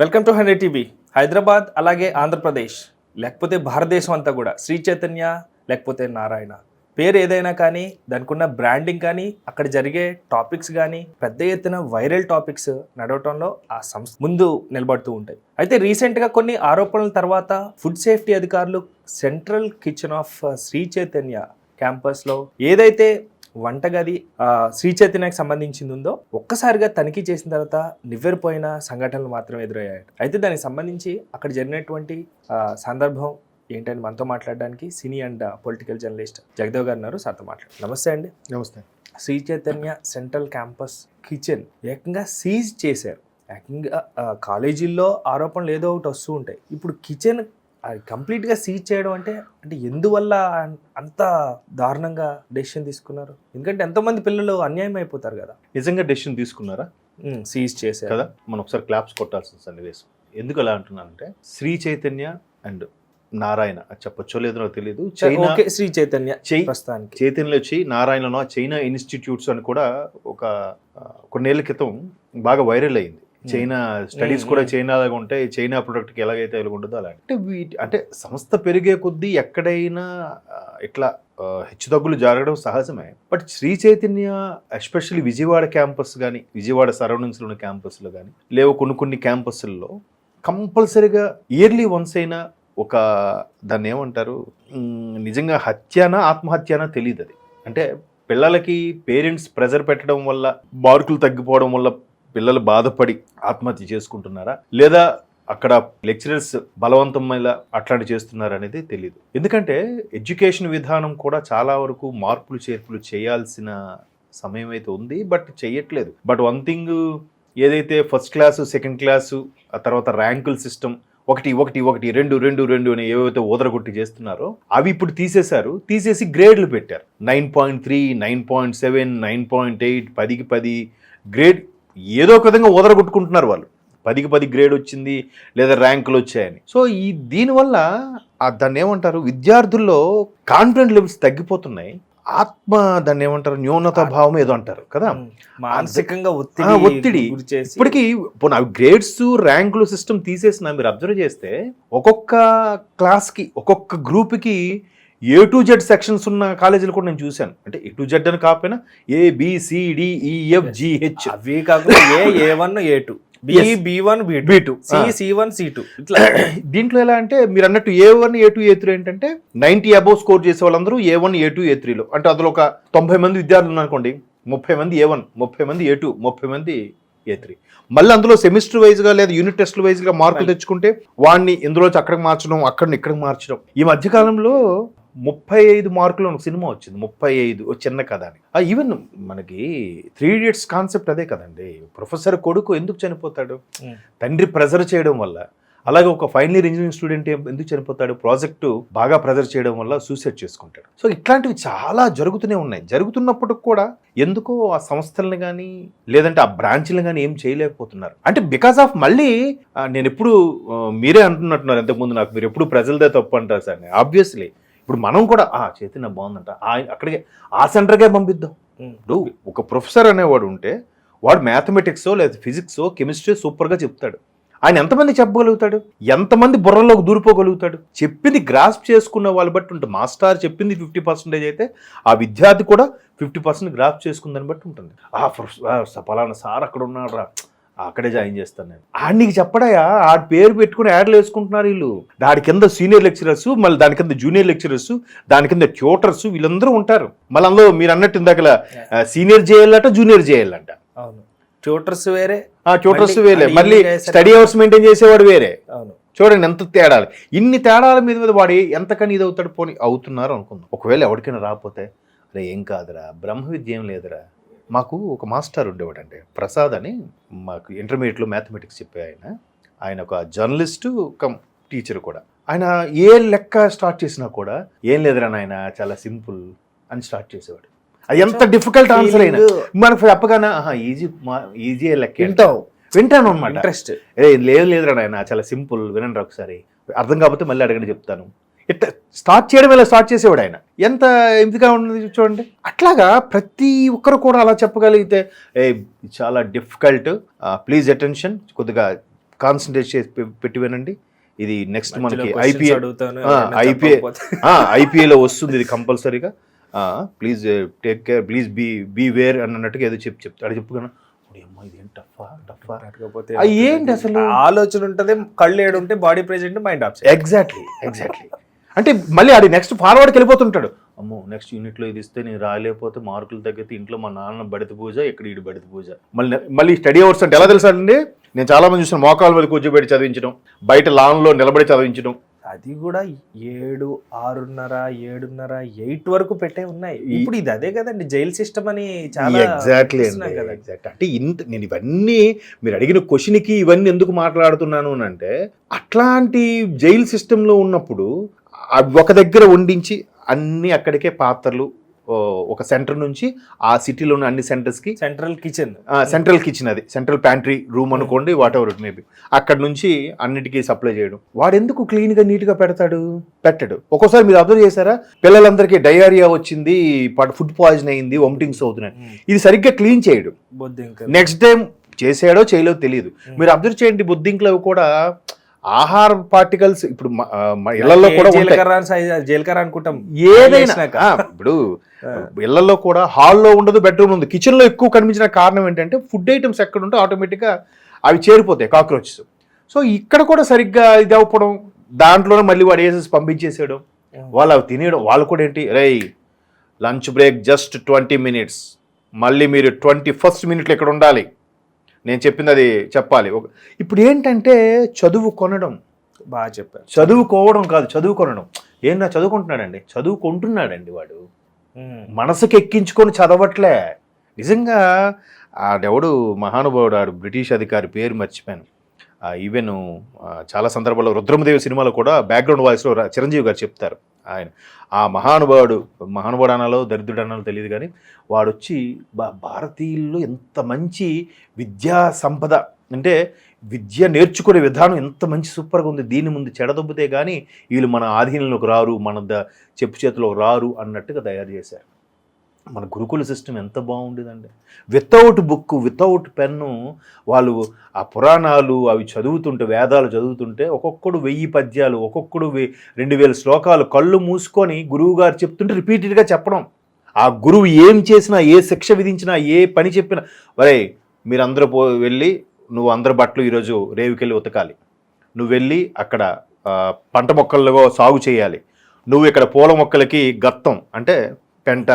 Welcome to hundred TV. Hyderabad అలాగే ఆంధ్రప్రదేశ్ లేకపోతే భారతదేశం అంతా కూడా. శ్రీ చైతన్య లేకపోతే నారాయణ. పేరు ఏదైనా కానీ దానికి ఉన్న బ్రాండింగ్ కానీ అక్కడ జరిగే టాపిక్స్ కానీ పెద్ద ఎత్తున వైరల్ టాపిక్స్ నడవటంలో ఆ సంస్థ ముందు నిలబడుతూ ఉంటాయి. అయితే రీసెంట్గా కొన్ని ఆరోపణల తర్వాత ఫుడ్ సేఫ్టీ అధికారులు central kitchen of Shri Chaitanya క్యాంపస్లో ఏదైతే వంటగది ఆ, శ్రీ చైతన్యకి సంబంధించింది ఉందో ఒక్కసారిగా తనిఖీ చేసిన తర్వాత నివ్వెరపోయిన సంఘటనలు మాత్రం ఎదురయ్యాయి. అయితే దానికి సంబంధించి అక్కడ జరిగినటువంటి సందర్భం ఏంటని మనతో మాట్లాడడానికి cine and political journalist Jagadev garu ఉన్నారు. సార్తో మాట్లాడు నమస్తే అండి. నమస్తే. Shri Chaitanya central campus kitchen ఏకంగా సీజ్ చేశారు. ఏకంగా కాలేజీల్లో ఆరోపణలు ఏదో ఒకటి వస్తూ ఉంటాయి. ఇప్పుడు కిచెన్ కంప్లీట్గా సీజ్ చేయడం అంటే అంటే ఎందువల్ల అంత దారుణంగా డెసిషన్ తీసుకున్నారు? ఎందుకంటే ఎంతోమంది పిల్లలు అన్యాయం అయిపోతారు కదా. నిజంగా డెసిషన్ తీసుకున్నారా? సీజ్ చేశారు. కదా మనం ఒకసారి క్లాప్స్ కొట్టాల్సిన సన్నివేశం. ఎందుకు అలా అంటున్నానంటే శ్రీ చైతన్య అండ్ నారాయణ అది చెప్పొచ్చో లేదో నాకు తెలియదు చైనా శ్రీ చైతన్య ప్రస్తుతానికి. చైతన్యలో వచ్చి నారాయణలో చైనా ఇన్స్టిట్యూట్స్ అని కూడా ఒక కొన్నేళ్ళ క్రితం బాగా వైరల్ అయింది. China studies Hmm. కూడా చైనాలాగా ఉంటాయి. చైనా ప్రొడక్ట్కి ఎలాగైతే ఎలాగ ఉంటుందో అలా అంటే వీటి అంటే సంస్థ పెరిగే కొద్దీ ఎక్కడైనా ఇట్లా హెచ్చుతగ్గులు జరగడం సహజమే. But Shri Chaitanya especially Vijayawada campus కానీ విజయవాడ సరౌండింగ్స్లో ఉన్న క్యాంపస్లో కానీ లేవు కొన్ని కొన్ని క్యాంపస్ల్లో కంపల్సరీగా ఇయర్లీ వన్స్ అయినా ఒక దాన్ని ఏమంటారు నిజంగా హత్యానా ఆత్మహత్యానా తెలియదు అది అంటే పిల్లలకి పేరెంట్స్ ప్రెజర్ పెట్టడం వల్ల మార్కులు తగ్గిపోవడం వల్ల పిల్లలు బాధపడి ఆత్మహత్య చేసుకుంటున్నారా? లేదా అక్కడ లెక్చరర్స్ బలవంతం మీద అట్లాంటి చేస్తున్నారు అనేది తెలియదు ఎందుకంటే ఎడ్యుకేషన్ విధానం కూడా చాలా వరకు మార్పులు చేర్పులు చేయాల్సిన సమయం అయితే ఉంది బట్ చేయట్లేదు. బట్ వన్ థింగ్ ఏదైతే ఫస్ట్ క్లాసు సెకండ్ క్లాసు ఆ తర్వాత ర్యాంకుల సిస్టమ్ ఒకటి ఒకటి ఒకటి రెండు రెండు రెండు అని ఏవైతే ఊదరగొట్టి చేస్తున్నారో అవి ఇప్పుడు తీసేశారు. తీసేసి గ్రేడ్లు పెట్టారు. Nine point three nine point seven nine point eight పదికి పది గ్రేడ్ ఏదో ఒక విధంగా ఊదరగొట్టుకుంటున్నారు వాళ్ళు. పదికి పది గ్రేడ్ వచ్చింది లేదా ర్యాంకులు వచ్చాయని. సో ఈ దీనివల్ల ఆ దాన్ని ఏమంటారు విద్యార్థుల్లో కాన్ఫిడెంట్ లెవెల్స్ తగ్గిపోతున్నాయి. ఆత్మ దాన్ని ఏమంటారు న్యూనత భావం ఏదో అంటారు కదా? మానసికంగా ఒత్తిడి ఒత్తిడి. ఇప్పటికి అవి గ్రేడ్స్ ర్యాంకులు సిస్టమ్ తీసేసిన మీరు అబ్జర్వ్ చేస్తే ఒక్కొక్క క్లాస్కి ఒక్కొక్క గ్రూప్కి ఏ టు జెడ్ సెక్షన్స్ ఉన్న కాలేజీలు కూడా నేను చూశాను. అంటే ఏ టు జెడ్ అని కాకపోయినా A B C D E F G H అవి కాకుండా ఏ ఏ వన్ ఏ టూ దీంట్లో ఎలా అంటే మీరు అన్నట్టు A one A two A three ఏంటంటే నైన్టీ అబౌవ్ స్కోర్ చేసే వాళ్ళందరూ ఏ వన్ ఏ టూ ఏ త్రీలో అంటే అందులో ఒక తొంభై మంది విద్యార్థులు ఉన్నారనుకోండి ముప్పై మంది ఏ వన్ ముప్పై మంది ఏ టూ ముప్పై మంది ఏ త్రీ మళ్ళీ అందులో సెమిస్టర్ వైజ్గా లేదా యూనిట్ టెస్ట్ వైజ్గా మార్కులు తెచ్చుకుంటే వాడిని ఇందులో అక్కడికి మార్చడం అక్కడిని ఇక్కడికి మార్చడం. ఈ మధ్యకాలంలో ముప్పై ఐదు మార్కులు ఒక సినిమా వచ్చింది ముప్పై ఐదు చిన్న కథ అని. ఈవెన్ మనకి త్రీ ఇడియట్స్ కాన్సెప్ట్ అదే కదండి. ప్రొఫెసర్ కొడుకు ఎందుకు చనిపోతాడు. తండ్రి ప్రెజర్ చేయడం వల్ల. అలాగే ఒక ఫైనల్ ఇయర్ ఇంజనీరింగ్ స్టూడెంట్ ఎందుకు చనిపోతాడు? ప్రాజెక్టు బాగా ప్రెజర్ చేయడం వల్ల సూసైడ్ చేసుకుంటాడు. సో ఇట్లాంటివి చాలా జరుగుతూనే ఉన్నాయి. జరుగుతున్నప్పటికి కూడా ఎందుకో ఆ సంస్థలను కానీ లేదంటే ఆ బ్రాంచ్లను కానీ ఏం చేయలేకపోతున్నారు. అంటే బికాస్ ఆఫ్ మళ్ళీ నేను ఎప్పుడు మీరే అంటున్నట్టున్నారు. ఇంతకుముందు నాకు మీరు ఎప్పుడు ప్రజలదే తప్పు అంటారు సార్ ఆబ్వియస్లీ ఇప్పుడు మనం కూడా ఆ చైతన్య బాగుందంట. అక్కడికే ఆ సెంటర్కే పంపిద్దాం. ఇప్పుడు ఒక ప్రొఫెసర్ అనేవాడు ఉంటే వాడు మ్యాథమెటిక్సో లేదా ఫిజిక్సో కెమిస్ట్రీ సూపర్గా చెప్తాడు. ఆయన ఎంతమంది చెప్పగలుగుతాడు? ఎంతమంది బుర్రలోకి దూరిపోగలుగుతాడు? చెప్పింది గ్రాస్ప్ చేసుకున్న వాళ్ళు బట్టి ఉంటుంది. మాస్టర్ చెప్పింది ఫిఫ్టీ పర్సెంటేజ్ అయితే ఆ విద్యార్థి కూడా ఫిఫ్టీ పర్సెంట్ గ్రాస్ప్ చేసుకుందని బట్టి ఉంటుంది. ఆ పలానా సార్ అక్కడ ఉన్నాడు రా అక్కడే జాయిన్ చేస్తాను నేను. ఆడు నీకు చెప్పడాయా? ఆడి పేరు పెట్టుకుని యాడ్లు వేసుకుంటున్నారు వీళ్ళు. దాని కింద సీనియర్ లెక్చరర్స్ మళ్ళీ దాని కింద జూనియర్ లెక్చరర్స్ దాని కింద ట్యూటర్స్ వీళ్ళందరూ ఉంటారు. మళ్ళీ అందులో మీరు అన్నట్టు ఇందాక సీనియర్ చేయాలట జూనియర్ చేయాలంట అవును. ట్యూటర్స్ వేరే ఆ ట్యూటర్స్ వేరే. మళ్ళీ. స్టడీ అవర్స్ మెయింటైన్ చేసేవాడు వేరే. అవును. చూడండి ఎంత తేడాలు. ఇన్ని తేడాల మీద మీద వాడు ఎంతకని ఇది అవుతాడు పోని అవుతున్నారు అనుకుందాం. ఒకవేళ ఎవరికైనా రాకపోతే అరే ఏం కాదురా? బ్రహ్మ విద్య ఏం లేదురా? మాకు ఒక మాస్టర్ ఉండేవాడండి. ప్రసాద్ అని మాకు ఇంటర్మీడియట్లో మ్యాథమెటిక్స్ చెప్పే ఆయన. ఆయన ఒక జర్నలిస్టు కమ్ టీచర్ కూడా. ఆయన ఏ లెక్క స్టార్ట్ చేసినా కూడా ఏం లేదురా నాయన చాలా సింపుల్ అని స్టార్ట్ చేసేవాడు. అది ఎంత డిఫికల్ట్ ఆన్సర్ అయినా. మనకు చెప్పగానే ఈజీ ఈజీ లెక్క. వింటావు. వింటాను అనమాట ఇంట్రెస్ట్ ఏ లేదు లేదురా నాయన చాలా సింపుల్ వినండి ఒకసారి. అర్థం కాకపోతే మళ్ళీ అడగండి చెప్తాను. ఇట్లా స్టార్ట్ చేయడం ఇలా స్టార్ట్ చేసేవాడు ఆయన? ఎంత ఎంపిక ఉన్నది చూడండి. అట్లాగా ప్రతి ఒక్కరు కూడా అలా చెప్పగలిగితే ఏ చాలా డిఫికల్ట్ ప్లీజ్ అటెన్షన్ కొద్దిగా కాన్సన్ట్రేట్ చేసి పెట్టి వినండి. ఇది నెక్స్ట్ మనకి ఐపీఎల్ చెప్పకపోతే. ఐపీఎల్ వస్తుంది ఇది కంపల్సరీగా. Please take care please be beware అన్నట్టుగా ఏదో చెప్పి చెప్తాడు చెప్పుకున్నా ఏంటి అసలు? ఆలోచన ఉంటది కళ్ళు ఏడు ఉంటే body present mind option exactly exactly అంటే మళ్ళీ ఆడి నెక్స్ట్ ఫార్వర్డ్కి వెళ్ళిపోతుంటాడు. అమ్మో నెక్స్ట్ యూనిట్లో ఇది ఇస్తే నేను రాలేకపోతే మార్కులు తగ్గితే ఇంట్లో మా నాన్న బడిత పూజ ఇక్కడ ఈడు బడిత పూజ? మళ్ళీ మళ్ళీ స్టడీ అవర్స్ అంటే ఎలా తెలుసా అండి? నేను చాలా మంది చూసాను మోకాల మీద కూర్చోబెట్టి చదివించడం బయట లాన్లో నిలబడి చదివించడం. అది కూడా ఏడు ఆరున్నర ఏడున్నర ఎయిట్ వరకు పెట్టే ఉన్నాయి. ఇప్పుడు ఇది అదే కదండి జైల్ సిస్టమ్ అని చాలా ఎగ్జాక్ట్లీ. ఎగ్జాక్ట్ అంటే ఇంత నేను ఇవన్నీ మీరు అడిగిన క్వశ్చన్కి ఇవన్నీ ఎందుకు మాట్లాడుతున్నాను అంటే అట్లాంటి జైల్ సిస్టంలో ఉన్నప్పుడు ఒక దగ్గర వండించి అన్ని అక్కడికే పాత్రలు ఒక సెంటర్ నుంచి ఆ సిటీలో ఉన్న అన్ని సెంటర్స్కి సెంట్రల్ కిచెన్. సెంట్రల్ కిచెన్ అది. సెంట్రల్ ప్యాంట్రీ రూమ్ అనుకోండి వాట్ ఎవర్ ఇట్ మేబీ అక్కడ నుంచి అన్నిటికీ సప్లై చేయడం. వాడు ఎందుకు క్లీన్గా నీట్గా పెడతాడు? పెట్టడు. ఒక్కోసారి మీరు అబ్జర్వ్ చేశారా? పిల్లలందరికీ డయేరియా వచ్చింది ఫుడ్ పాయిజన్ అయింది వమిటింగ్స్ అవుతున్నాయి. ఇది సరిగ్గా క్లీన్ చేయడు. నెక్స్ట్ టైం చేసాడో చేయలేదో తెలియదు. మీరు అబ్జర్వ్ చేయండి బుద్ధింక్లో కూడా. ఆహార పార్టికల్స్ ఇప్పుడు ఇళ్ళలో కూడా జీలకర్ర అనుకుంటాం. ఏదైనా ఇప్పుడు ఇళ్ళలో కూడా హాల్లో ఉండదు బెడ్రూమ్ ఉంది కిచెన్లో ఎక్కువ కనిపించిన కారణం ఏంటంటే ఫుడ్ ఐటమ్స్ ఎక్కడ ఉంటే ఆటోమేటిక్గా అవి చేరిపోతాయి కాక్రోచెస్. సో ఇక్కడ కూడా సరిగ్గా ఇది అవ్వడం దాంట్లోనే మళ్ళీ వాడు వేసేసి పంపించేసేయడం వాళ్ళు అవి తినేయడం వాళ్ళు కూడా ఏంటి రై lunch break just twenty minutes. మళ్ళీ మీరు ట్వంటీ ఫస్ట్ మినిట్లో ఇక్కడ ఉండాలి. నేను చెప్పింది అది చెప్పాలి ఇప్పుడు ఏంటంటే చదువు కొనడం బాగా చెప్పారు. చదువుకోవడం కాదు చదువుకొనడం. ఏంటో చదువుకుంటున్నాడండి? చదువుకుంటున్నాడండి వాడు. మనసుకి ఎక్కించుకొని చదవట్లే. నిజంగా ఆడెవడు మహానుభావుడు ఆడు బ్రిటిష్ అధికారి పేరు మర్చిపోయాను. ఈవెన్ చాలా సందర్భాల్లో రుద్రమదేవి సినిమాలో కూడా బ్యాక్గ్రౌండ్ వాయిస్లో చిరంజీవి గారు చెప్తారు. ఆయన. ఆ మహానుభావుడు మహానుభావుడు అనాలో దరిద్రుడు అనాలో తెలియదు కానీ వాడు వచ్చి భా- భారతీయుల్లో ఎంత మంచి విద్యా సంపద అంటే విద్య నేర్చుకునే విధానం ఎంత మంచి సూపర్గా ఉంది. దీని ముందు చెడదొబ్బితే కానీ వీళ్ళు మన ఆధీనంలోకి రారు మన ద చెప్పు చేతిలోకి రారు అన్నట్టుగా తయారు చేశారు. మన గురుకుల సిస్టమ్ ఎంత బాగుండేదండి. వితౌట్ బుక్ వితౌట్ పెన్ను వాళ్ళు ఆ పురాణాలు అవి చదువుతుంటే వేదాలు చదువుతుంటే ఒక్కొక్కడు వెయ్యి పద్యాలు ఒక్కొక్కడు రెండు వేల శ్లోకాలు కళ్ళు మూసుకొని గురువు గారు చెప్తుంటే రిపీటెడ్గా చెప్పడం. ఆ గురువు ఏం చేసినా ఏ శిక్ష విధించినా ఏ పని చెప్పినా వరే మీరందరూ పో వెళ్ళి నువ్వు అందరి బట్టలు ఈరోజు రేవుకెళ్ళి ఉతకాలి. నువ్వు వెళ్ళి అక్కడ పంట మొక్కల్లో సాగు చేయాలి. నువ్వు ఇక్కడ పూల మొక్కలకి గత్తం. అంటే పెంట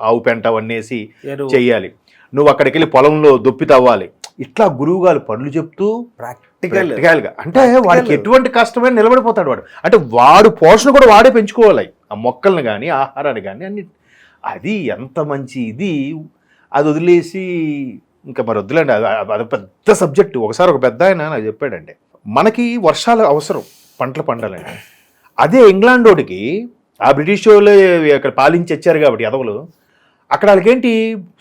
ఆవు పెంట వన్నేసి చెయ్యాలి. నువ్వు అక్కడికి వెళ్ళి పొలంలో దొప్పి తవ్వాలి ఇట్లా గురువు గారు పనులు చెప్తూ ప్రాక్టికల్ practical. గా అంటే. వాడికి ఎటువంటి కష్టమైన నిలబడిపోతాడు వాడు. అంటే వాడు పోషణ కూడా వాడే పెంచుకోవాలి. ఆ మొక్కల్ని కానీ ఆహారాన్ని కానీ అన్ని. అది ఎంత మంచి ఇది. అది వదిలేసి ఇంకా మరి వద్దులేండి. అది అది పెద్ద సబ్జెక్టు. ఒకసారి ఒక పెద్ద ఆయన నాకు చెప్పాడండి మనకి వర్షాలు అవసరం పంటలు పండాలండి అదే ఇంగ్లాండ్ వాడికి ఆ బ్రిటిష్ వాళ్ళు అక్కడ పాలించి వచ్చారు కాబట్టి ఎదవలు అక్కడ వాళ్ళకేంటి?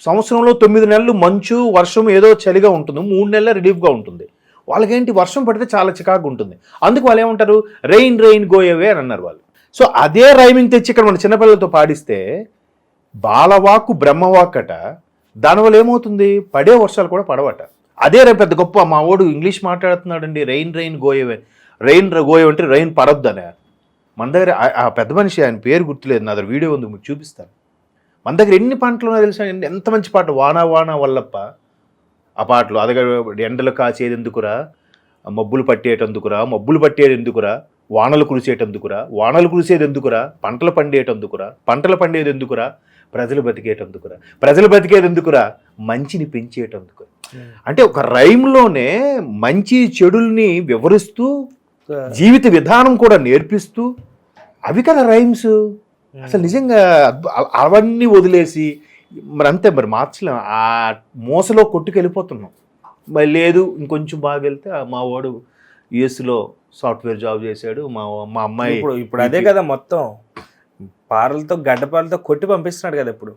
సంవత్సరంలో తొమ్మిది నెలలు మంచు వర్షం ఏదో చలిగా ఉంటుంది. మూడు నెలల రిలీఫ్గా ఉంటుంది. వాళ్ళకేంటి? వర్షం పడితే చాలా చికాకు ఉంటుంది. అందుకు వాళ్ళు ఏమంటారు? రెయిన్ రెయిన్ గోయవే అని అన్నారు వాళ్ళు. సో అదే రైమింగ్ తెచ్చి ఇక్కడ మన చిన్నపిల్లలతో పాడిస్తే బాలవాక్కు బ్రహ్మవాక్ అట దానివల్ల ఏమవుతుంది? పడే వర్షాలు కూడా పడవట. అదే రేపు పెద్ద గొప్ప మా ఓడు English మాట్లాడుతున్నాడండి. Rain rain go away rain go away అంటే రెయిన్ పడొద్దనే మన దగ్గర ఆ- పెద్ద మనిషి ఆయన పేరు గుర్తులేదు నా దగ్గర వీడియో ఉంది మీకు చూపిస్తాను. మన దగ్గర ఎన్ని పాటలు ఉన్నాయో తెలుసా? ఎంత మంచి పాట? వానా వానా వల్లప్ప. ఆ పాటలు అదగ ఎండలు కాచేది ఎందుకురా? మబ్బులు పట్టేటందుకురా మబ్బులు పట్టేది ఎందుకురా? వానలు కురిసేటందుకురా వానలు కురిసేది ఎందుకురా? పంటలు పండేటందుకురా పంటలు పండేది ఎందుకురా? ప్రజలు బతికేటందుకురా ప్రజలు బతికేది ఎందుకురా? మంచిని పెంచేటందుకు అంటే ఒక రైమ్లోనే మంచి చెడుల్ని వివరిస్తూ జీవిత విధానం కూడా నేర్పిస్తూ అవి కదా రైమ్స్ అసలు నిజంగా అవన్నీ వదిలేసి మరి అంతే మరి మార్చలేం. ఆ మోసలో కొట్టుకెళ్ళిపోతున్నాం. మరి లేదు ఇంకొంచెం బాగా వెళ్తే మా వాడు యుఎస్లో సాఫ్ట్వేర్ జాబ్ చేశాడు. మా మా అమ్మాయి ఇప్పుడు ఇప్పుడు అదే కదా మొత్తం. పారలతో గడ్డపారలతో కొట్టి పంపిస్తున్నాడు కదా ఇప్పుడు.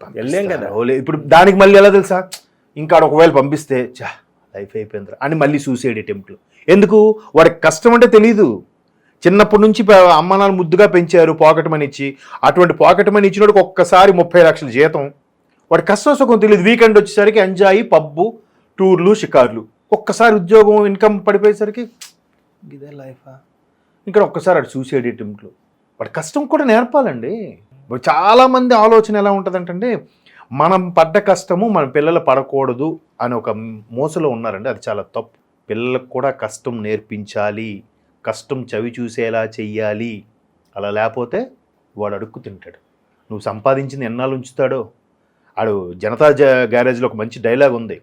వెళ్ళాం కదా. ఓలే, ఇప్పుడు దానికి మళ్ళీ ఎలా తెలుసా? ఇంకా ఒకవేళ పంపిస్తే చా లైఫ్ అయిపోయిందిరా అని మళ్ళీ సూసైడ్ అటెంప్ట్లు ఎందుకు? వాడికి కష్టం అంటే తెలియదు చిన్నప్పటి నుంచి అమ్మ నాన్న ముద్దుగా పెంచారు పాకెట్ మనీ ఇచ్చి. అటువంటి పాకెట్ మనీ ఇచ్చినోడికి ఒక్కసారి ముప్పై లక్షల జీతం. వాడి కష్టం సుఖం తెలియదు వీకెండ్ వచ్చేసరికి ఎంజాయ్ పబ్బు టూర్లు షికార్లు. ఒక్కసారి ఉద్యోగం ఇన్కమ్ పడిపోయేసరికి ఇదే లైఫా ఇక్కడ ఒక్కసారి అటు సూసైడ్ అటెంప్ట్లు వాడి కష్టం కూడా నేర్పాలండి. చాలామంది ఆలోచన ఎలా ఉంటుందంటే మనం పడ్డ కష్టము మన పిల్లలు పడకూడదు అని ఒక మోసలో ఉన్నారండి. అది చాలా తప్పు. పిల్లలకు కూడా కష్టం నేర్పించాలి కష్టం చవి చూసేలా చెయ్యాలి అలా లేకపోతే వాడు అడుక్కు తింటాడు. నువ్వు సంపాదించింది ఎన్నాళ్ళు ఉంచుతాడో? ఆడు జనతా జ- గ్యారేజ్లో ఒక మంచి డైలాగ్ ఉంది.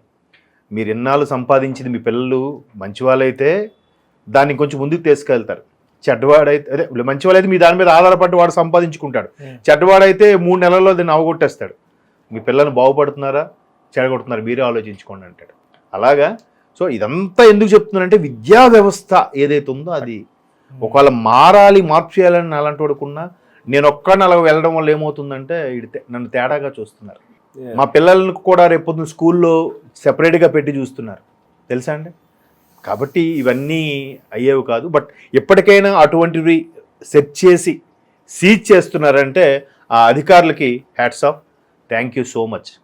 మీరు ఎన్నాళ్ళు సంపాదించింది మీ పిల్లలు మంచి వాళ్ళైతే దాన్ని కొంచెం ముందుకు తీసుకెళ్తారు. చెడ్డవాడైతే అదే మంచివాడైతే మీ దాని మీద ఆధారపడి వాడు సంపాదించుకుంటాడు. చెడ్డవాడైతే మూడు నెలల్లో దాన్ని అవగొట్టేస్తాడు. మీ పిల్లలు బాగుపడుతున్నారా? చెడగొడుతున్నారా? మీరే ఆలోచించుకోండి అంటాడు. అలాగా సో ఇదంతా ఎందుకు చెప్తున్నానంటే విద్యా వ్యవస్థ ఏదైతే ఉందో అది ఒకవేళ మారాలి మార్పు చేయాలని అలాంటి వాడుకున్నా నేను ఒక్కడిని అలా వెళ్ళడం వల్ల ఏమవుతుందంటే నన్ను తేడాగా చూస్తున్నారు. మా పిల్లలకు కూడా రేపొద్దున స్కూల్లో సెపరేట్గా పెట్టి చూస్తున్నారు. తెలుసా అండి? కాబట్టి ఇవన్నీ అయ్యేవి కాదు. బట్ ఎప్పటికైనా అటువంటివి సెట్ చేసి సీజ్ చేస్తున్నారంటే ఆ అధికారులకి hats off. Thank you so much.